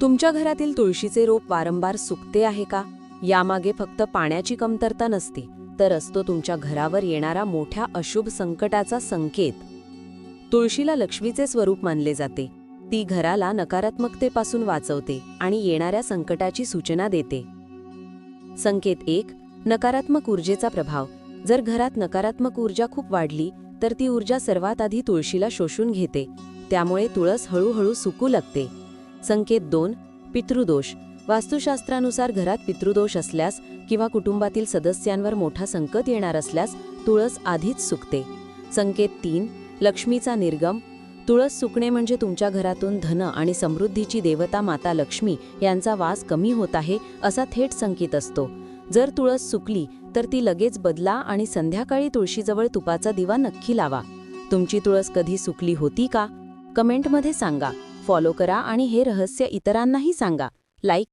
तुमच्या घरातील तुळशीचे रोप वारंवार सुकते आहे का? यामागे फक्त पाण्याची कमतरता नसते तर असतो तुमच्या घरावर येणारा मोठ्या अशुभ संकटाचा संकेत. तुळशीला लक्ष्मीचे स्वरूप मानले जाते. ती घराला नकारात्मकतेपासून वाचवते आणि येणाऱ्या संकटाची सूचना देते. संकेत एक नकारात्मक ऊर्जेचा प्रभाव. जर घरात नकारात्मक ऊर्जा खूप वाढली तर ती ऊर्जा सर्वात आधी तुळशीला शोषून घेते. त्यामुळे तुळस हळूहळू सुकू लागते. संकेत दोन पितृदोष. वास्तुशास्त्रानुसार घरात पितृदोष असल्यास किंवा कुटुंबातील सदस्यांवर मोठा संकट येणार असल्यास तुळस आधीच सुकते. संकेत तीन लक्ष्मीचा निर्गम. तुळस सुकणे म्हणजे तुमच्या घरातून धन आणि समृद्धीची देवता माता लक्ष्मी यांचा वास कमी होत आहे असा थेट संकेत असतो. जर तुळस सुकली तर ती लगेच बदला आणि संध्याकाळी तुळशीजवळ तुपाचा दिवा नक्की लावा. तुमची तुळस कधी सुकली होती का? कमेंटमध्ये सांगा. फॉलो करा आणि हे रहस्य इतरांनाही सांगा. लाईक